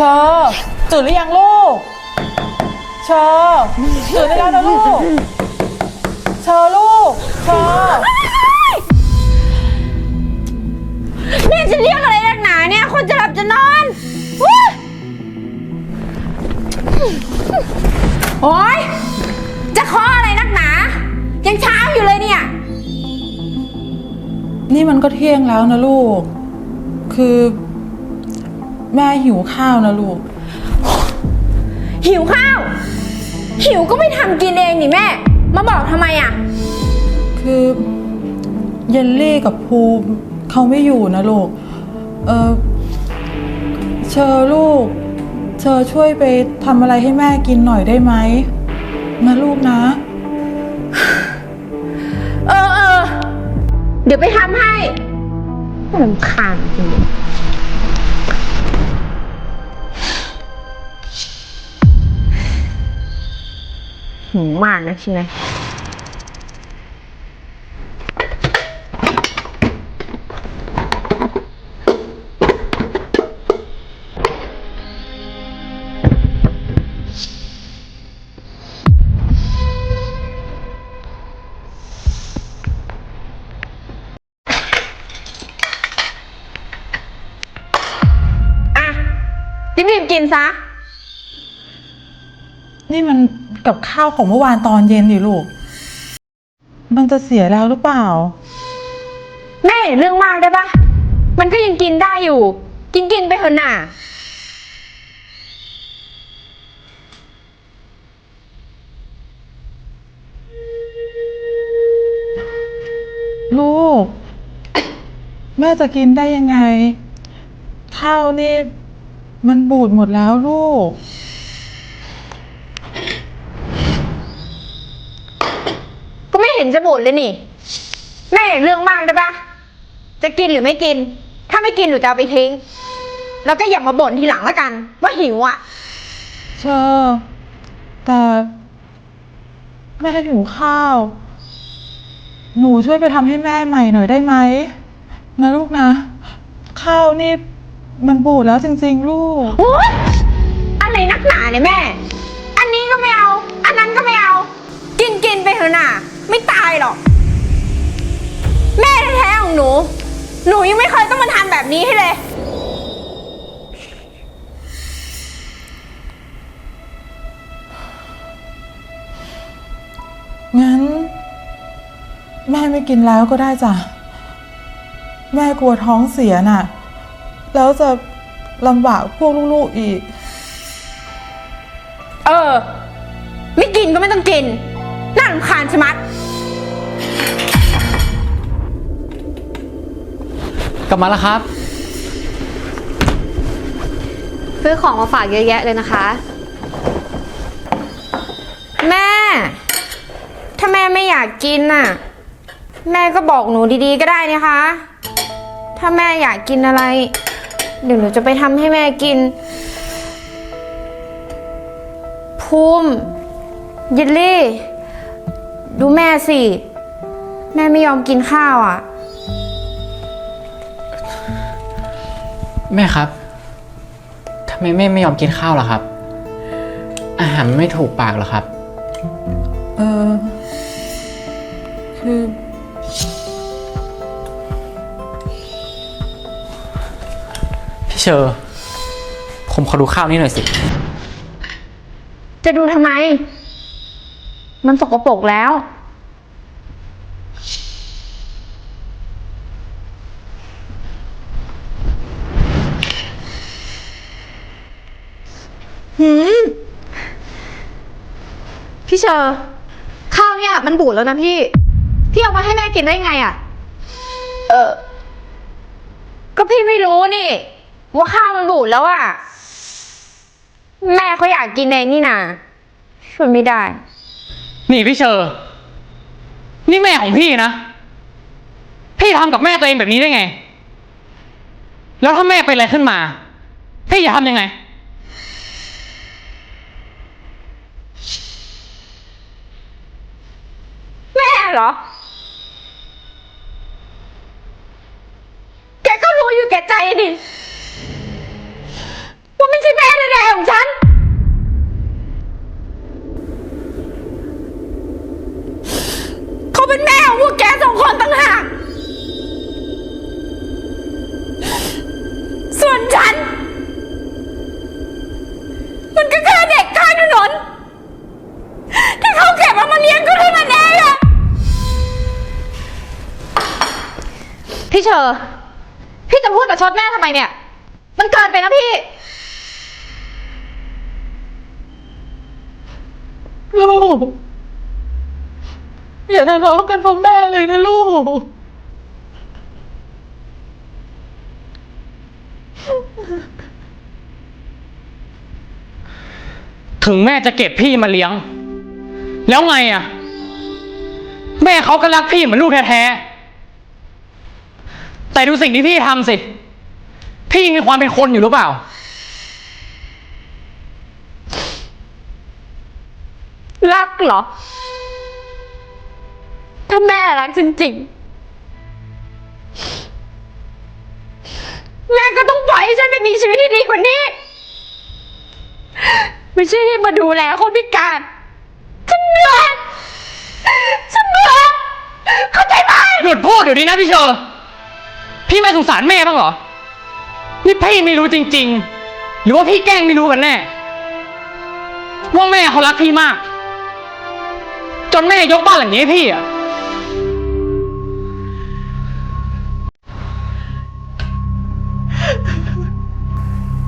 เชอร์ตื่นหรือยังลูก เชอร์ตื่นได้แล้วนะลูก เชอร์ลูก เชอร์แม่จะเรียกอะไรนักหนาเนี่ย คนจะหลับจะนอนอุ๊ยโอ๊ย จะเคาะอะไรนักหนา ยังเช้าอยู่เลยเนี่ย นี่มันก็เที่ยงแล้วนะลูก คือ แม่หิวข้าวนะลูก หิวข้าว หิวก็ไม่ทำกินเองนี่แม่ มาบอกทำไมอะ คือเยลลี่กับภูมิเขาไม่อยู่นะลูก เออเชอร์ลูก เชอร์ช่วยไปทำอะไรให้แม่กินหน่อยได้ไหมนะลูกนะ เออเออเดี๋ยวไปทำให้ลำคาญจริง หิวมากนะใช่ไหมอะรีบๆกินซะ นี่มัน กับข้าวของเมื่อวานตอนเย็นดิลูก มันจะเสียแล้วหรือเปล่า แม่อย่าเรื่องมากได้ปะมันก็ยังกินได้อยู่ กินกินๆไปเถอะน่ะ ลูก แม่จะกินได้ยังไง ข้าวนี่ มันบูดหมดแล้วลูก นจะบ่นเลยนี่ แม่อย่าเรื่องมากได้ปะจะกินหรือไม่กิน ถ้าไม่กินหนูจะเอาไปทิ้ง แล้วก็อย่ามาบ่นทีหลังละกัน ว่าหิวอะเชอร์แต่แม่หิวข้าว หนูช่วยไปทำให้แม่ใหม่หน่อยได้ไหมนะลูกนะ ข้าวนี่มันบูดแล้วจริงๆ ลูก โอ๊ยอะไรนักหนาเนี่ยแม่ อันนี้ก็ไม่เอา อันนั้นก็ไม่เอา กินกินไปเถอะน่ะ ไม่ตายหรอก แม่แท้ๆของหนู หนูยังไม่เคยต้องมาทำแบบนี้ให้เลย งั้น แม่ไม่กินแล้วก็ได้จ้ะ แม่กลัวท้องเสียน่ะ แล้วจะลำบากพวกลูกๆอีก เออ ไม่กินก็ไม่ต้องกิน น่ารำคาญชะมัด กลับมาแล้วครับ ซื้อของมาฝากเยอะแยะเลยนะคะ แม่ ถ้าแม่ไม่อยากกินน่ะ แม่ก็บอกหนูดีๆก็ได้นะคะ ถ้าแม่อยากกินอะไร เดี๋ยวหนูจะไปทำให้แม่กินภูมิยิลลี่ ดูแม่สิ แม่ไม่ยอมกินข้าวอะ แม่ครับทำไมแม่ไม่ยอมกินข้าวล่ะครับ อาหารมันไม่ถูกปากเหรอครับ เออ คือ พี่เชอร์ผมขอดูข้าวนี้หน่อยสิ จะดูทำไม มันสกปรกแล้ว หืมพี่เชอร์ข้าวเนี่ยมันบูดแล้วนะพี่ พี่เอามาให้แม่กินได้ไงอะ่ะ เออ ก็พี่ไม่รู้นี่ ว่าข้าวมันบูดแล้วอะแม่เขาอยากกินเองนี่นาช่วยไม่ได้ นี่พี่เชอร์ นี่แม่ของพี่นะ พี่ทำกับแม่ตัวเองแบบนี้ได้ไง แล้วถ้าแม่เป็นอะไรขึ้นมา พี่จะทำยังไง รอ แกก็รู้อยู่แก่ใจนี่ว่าไม่ใช่แม่แท้ๆของฉัน เขาเป็นแม่ของพวกแกสองคนต่างหาก ชอร์พี่จะพูดประชดแม่ทำไมเนี่ย มันเกินไปนะพี่ ลูก อย่าทะเลาะกันเพราะแม่เลยนะลูก ถึงแม่จะเก็บพี่มาเลี้ยง แล้วไงอะแม่เขาก็รักพี่เหมือนลูกแท้ๆ แต่ดูสิ่งที่พี่ทำสิ พี่ยังมีความเป็นคนอยู่หรือเปล่า รักเหรอ ถ้าแม่รักจริงๆ แม่ก็ต้องปล่อยให้ฉันไปมีชีวิตที่ดีกว่านี้ ไม่ใช่ให้มาดูแลคนพิการ ฉันเหนื่อยฉันเหนื่อยเข้าใจไหมหยุดพูดเดี๋ยวนี้นะพี่เชอร์ พี่ไม่สงสารแม่บ้างเหรอ นี่พี่ไม่รู้จริง ๆ หรือว่าพี่แกล้งไม่รู้กันแน่ ว่าแม่เขารักพี่มาก จนแม่ยกบ้านหลังนี้ให้พี่อะ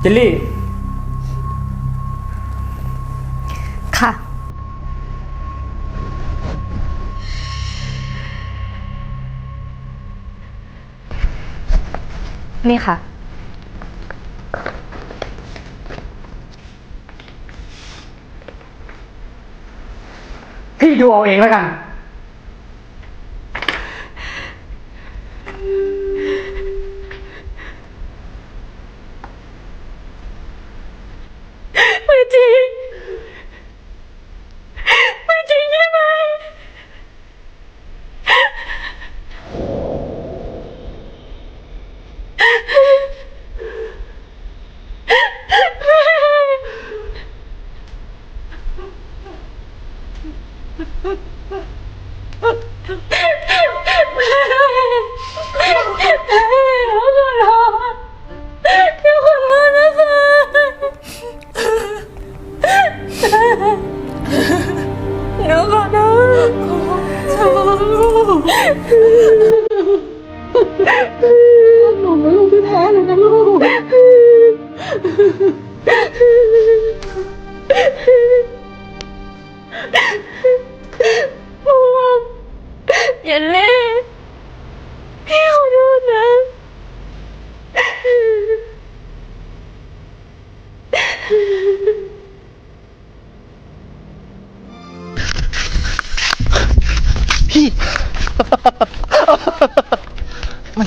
เจลลี่ นี่ค่ะ พี่ดูเอาเองแล้วกัน ไม่จริง ไม่จริงใช่ไหม ทุกคนมานะคะ หนูขอโทษขอโทษหนูเป็นลูกที่แท้เลยนะลูก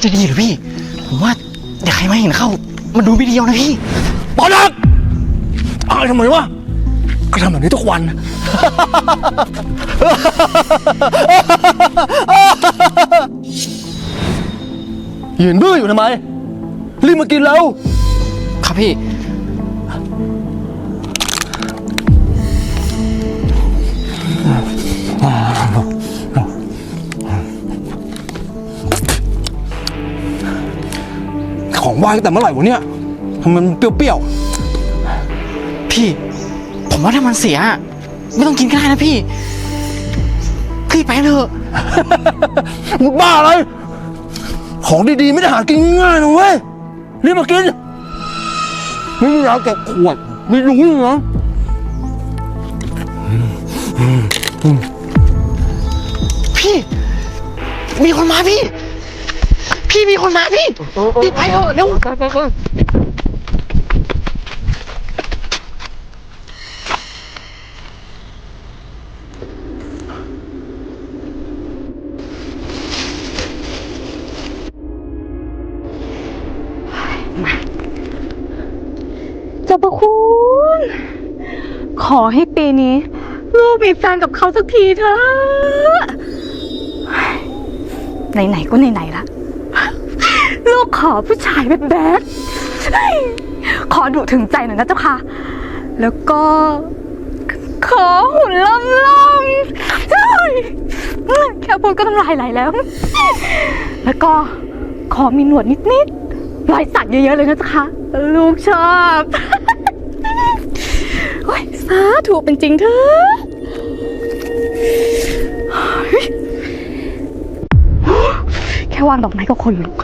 จะดีเหรือพี่ ผมว่าเดี๋ยวใครมาเห็นเข้า มันดูไม่ดีเอานะพี่ปอนักอายทำไมวะก็ทำแบบนี้ทุกวัน ยืนบื้ออยู่ทำไม รีบมากินแล้ว ครับพี่ ของว่างตั้งแต่เมื่อไหร่วะเนี่ยทำไมมันเปรี้ยวพี่ ผมว่าถ้ามันเสีย ไม่ต้องกินก็ได้นะพี่พี่ไปเถอะ ๆ มึงบ้าอะไร ของดีๆ ไม่ได้หากินง่ายๆนะเว้ยรีบมากิน ไม่มีร้านแกะขวด ไม่รู้เหรอพี่ มีคนมาพี่ พี่มีคนมาพี่พี่ไปเถอะเร็วเจ้าประคุณ ขอให้ปีนี้ ลูกมีแฟนกับเขาสักทีเถอะ ไหนๆก็ไหนๆละลู กขอผู้ชายแบดแบดขอดุถึงใจหน่อยนะเจ้าค่ะ แล้วก็ ขอหุ่นล่ำล่ำแค่พูดก็น้ำลายไหลแล้ว แล้วก็ขอมีหนวดนิดๆรอยสักเยอะๆเลยนะเจ้าค่ะ ลูกชอบโอ้ยสาถูกเป็นจริงเถอะแค่วางดอกไม้ก็คนลุก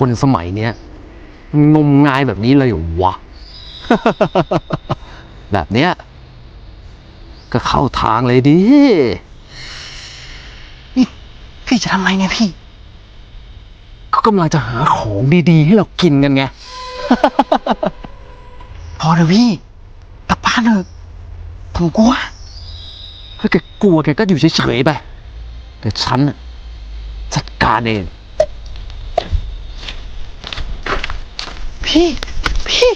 คนสมัยเนี้ยงมงายแบบนี้เลยเหรอวะ แบบเนี้ย ก็เข้าทางเลยดินี่พี่จะทำไมเนี่ยพี่ ก็กำลังจะหาของดีๆ ให้เรากินกันไง พอเถอะพี่กลับบ้านเถอะผมกลัวถ้าแกกลัวแกก็อยู่เฉยๆไปแต่ฉันจัดการเอง พี่ พี่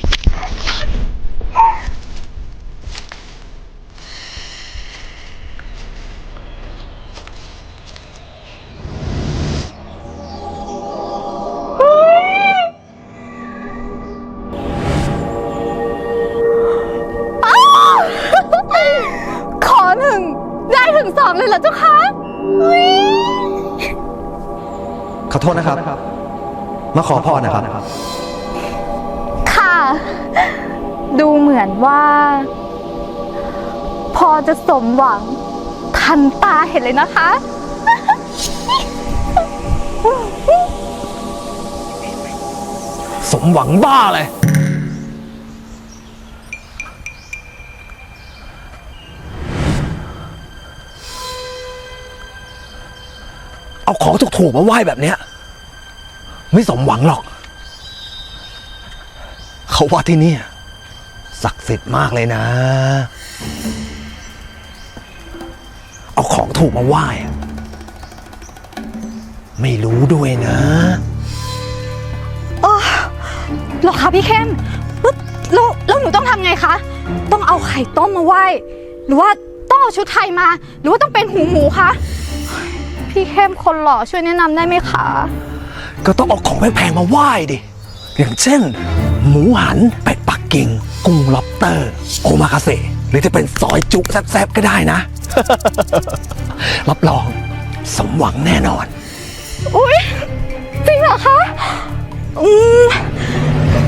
ขอหนึ่ง ได้ถึงสองเลยเหรอเจ้าคะอุ๊ยขอโทษนะครับ มาขอพรนะครับ ดูเหมือนว่า พอจะสมหวัง ทันตาเห็นเลยนะคะ สมหวังบ้าเลย เอาของถูกๆมาไหว้แบบเนี้ย ไม่สมหวังหรอก เขาว่าที่นี่ ศักดิ์สิทธิ์มากเลยนะ เอาของถูกมาไหว้อะไม่รู้ด้วยนะหรอคะพี่เข้มแล้วแล้วแล้วหนูต้องทำไงคะ ต้องเอาไข่ต้มมาไหว้ หรือว่าต้องเอาชุดไทยมา หรือว่าต้องเป็นหูหมูคะพี่เข้มคนหล่อช่วยแนะนำได้ไหมคะ ก็ต้องเอาของแพงๆมาไหว้ดิ อย่างเช่น หมูหันเป็ดปั กกิ่งกุ้งล็อบสเตอร์ โอมากาเสะหรือจะเป็นซอยจุแซ่บๆก็ได้นะ รับรองสมหวังแน่นอน อุ๊ย จริงเหรอคะอืม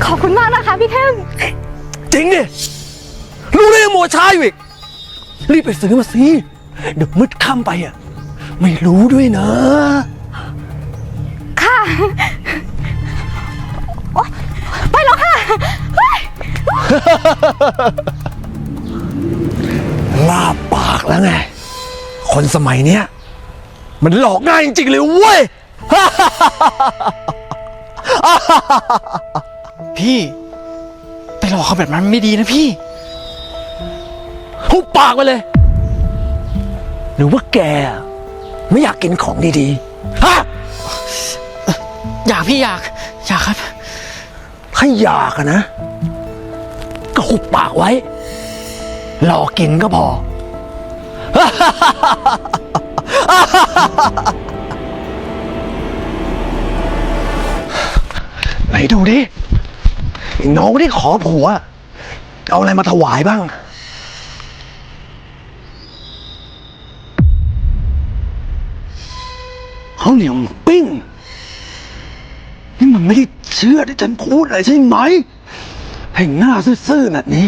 ขอบคุณมากนะคะพี่เข้มจริงดิรู้ได้ยังมัวช้าอยู่อีก รีบไปซื้อมาสิเดี๋ยวมืดค่ำไปอะ ไม่รู้ด้วยนะ ค่ะ โอ๊ยไปแล้วค่ะเฮ้ย ลาบปากแล้วไง คนสมัยเนี้ย มันหลอกง่ายจริงๆเลยเว้ย พี่ไปหลอกเขาแบบนั้นไม่ดีนะพี่หุบปากไปเลย หรือว่าแก ไม่อยากกินของดีๆ ฮะ อยากพี่อยาก อยากครับ ถ้าอยากอะนะ ก็หุบปากไว้ รอกินก็พอ ไหนดูดิ น้องที่ขอผัว เอาอะไรมาถวายบ้าง เขาวเหนียวหมูปิ้ง นี่มันไม่ได้เชื่อที่ฉันพูดอะไรใช่ไหม ให้หน้าซื่อๆแบบนี้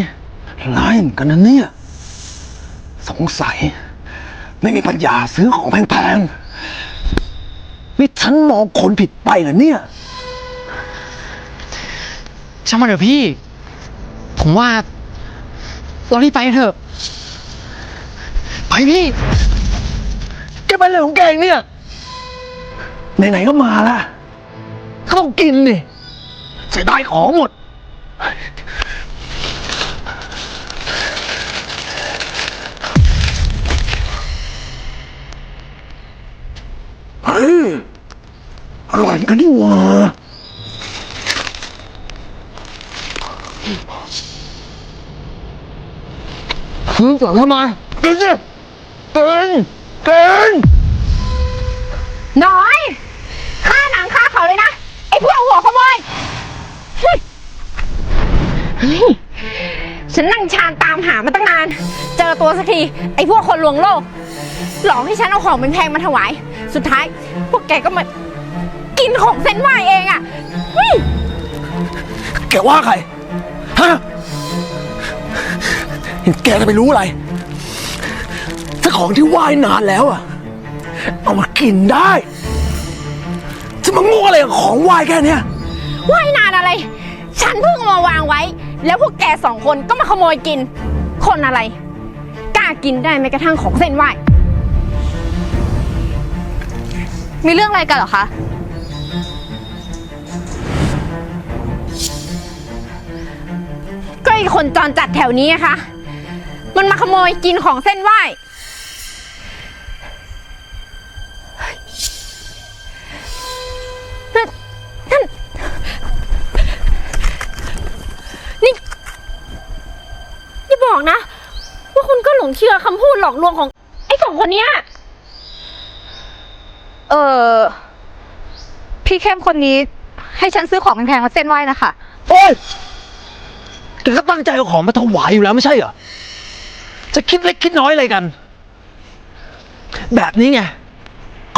ร้ายเหมือนกันนะเนี่ย สงสัย ไม่มีปัญญาซื้อของแพงๆนี่ฉันมองคนผิดไปเหรอเนี่ย ช่างมันเถอะพี่ ผมว่า เรารีบไปกันเถอะ ไปพี่แกไปเลยของแกเองเนี่ย ไหนๆก็มาละก็ต้องกินดิเสียดายของหมด เฮ้ยอร่อยกันนี่ว่าซื้อก่อนทำไมกินสิกินกินน้อยฆ่าหนังฆ่าเขาเลยนะ ไอ้พวกหัวขโมยเฮ้ย เฮ้ย ฉันนั่งชานตามหามาตั้งนาน เจอตัวสักที ไอ้พวกคนลวงโลก หลอกให้ฉันเอาของเป็นแพงๆมาถวาย สุดท้าย พวกแกก็มากินของเส้นไหวเองอะ่ะเฮ้ยแกว่าใคร ฮะ แกจะไปรู้อะไร ถ้าของที่ไหว้นานแล้วอะเอามากินได้จะมาโง่อะไรกับของไหว้แค่เนี้ยว่ายนานอะไร ฉันเพิ่งเอามาวางไว้ แล้วพวกแกสองคนก็มาขโมยกิน คนอะไร กล้ากินได้แม้กระทั่งของเส้นไหวมีเรื่องอะไรกันเหรอคะ ก็ไอคนจรจัดแถวนี้นะคะ มันมาขโมยกินของเส้นไหว บอกนะ ว่าคุณก็หลงเชื่อคำพูดหลอกลวงของ ไอ้สองคนเนี้ย เออพี่เข้มคนนี้ ให้ฉันซื้อของแพงๆมาเส้นไหว้นะคะโอ้ยแกก็ตั้งใจเอาของมาถวายอยู่แล้วไม่ใช่เหรอ จะคิดเล็กคิดน้อยอะไรกัน แบบนี้ไง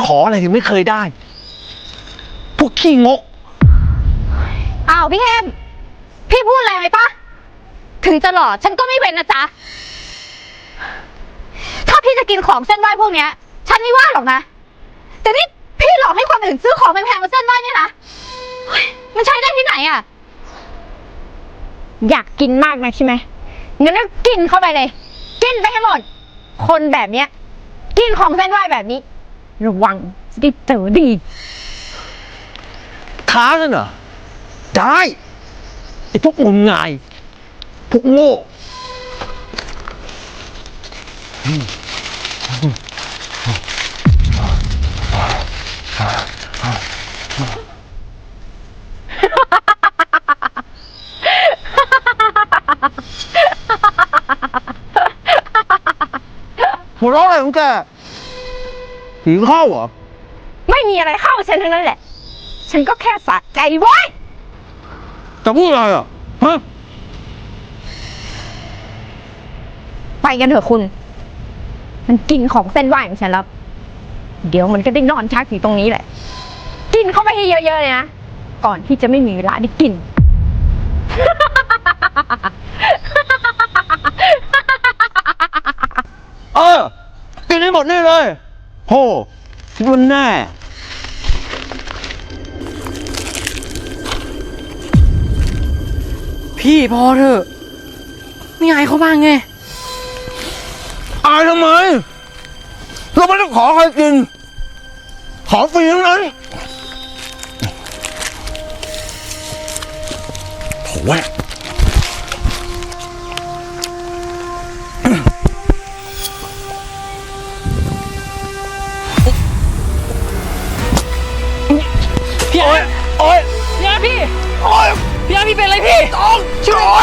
ขออะไรถึงไม่เคยได้ พวกขี้งก อ้าวพี่เข้มพี่พูดอะไรไหมปะ ถึงจะหล่อฉันก็ไม่เป็นนะจ๊ะ ถ้าพี่จะกินของเส้นไหว้พวกเนี้ย ฉันไม่ว่าหรอกนะ แต่นี่พี่หลอกให้คนอื่นซื้อของแพงๆมาเส้นไหว้เนี่ยนะเฮ้ยมันใช้ได้ที่ไหนอะอยากกินมากนะใช่ไหมงั้นก็กินเข้าไปเลย กินไปให้หมด คนแบบเนี้ย กินของเส้นไหวแบบนี้ ระวังจะได้เจอดี ท้ากันเหรอ ได้ ไอ้พวกงมงาย พวกโง่หัวเราะอะไรของแกผีเข้าเหรอ ไม่มีอะไรเข้าฉันทั้งนั้นแหละ ฉันก็แค่สะใจไว้จะพูดอะไรอะฮะ ไปกันเถอะคุณ มันกินของเส้นไหวของฉันแล้ว เดี๋ยวมันก็ได้นอนชักอยู่ตรงนี้แหละ กินเข้าไปให้เยอะๆเลยนะ ก่อนที่จะไม่มีเวลาได้กิน เออ กินให้หมดนี่เลยโหคิดว่าแน่ พี่พอเถอะไม่อายเขาบ้างไงอายทำไม เราไม่ได้ขอใครกิน ขอฟรีทั้งนั้นโถ่แม่พี่อาร์ตโอ๊ยพี่อาร์ตพี่โอ๊ยพี่อาร์ตพี่เป็นอะไรพี่ต้องช่วย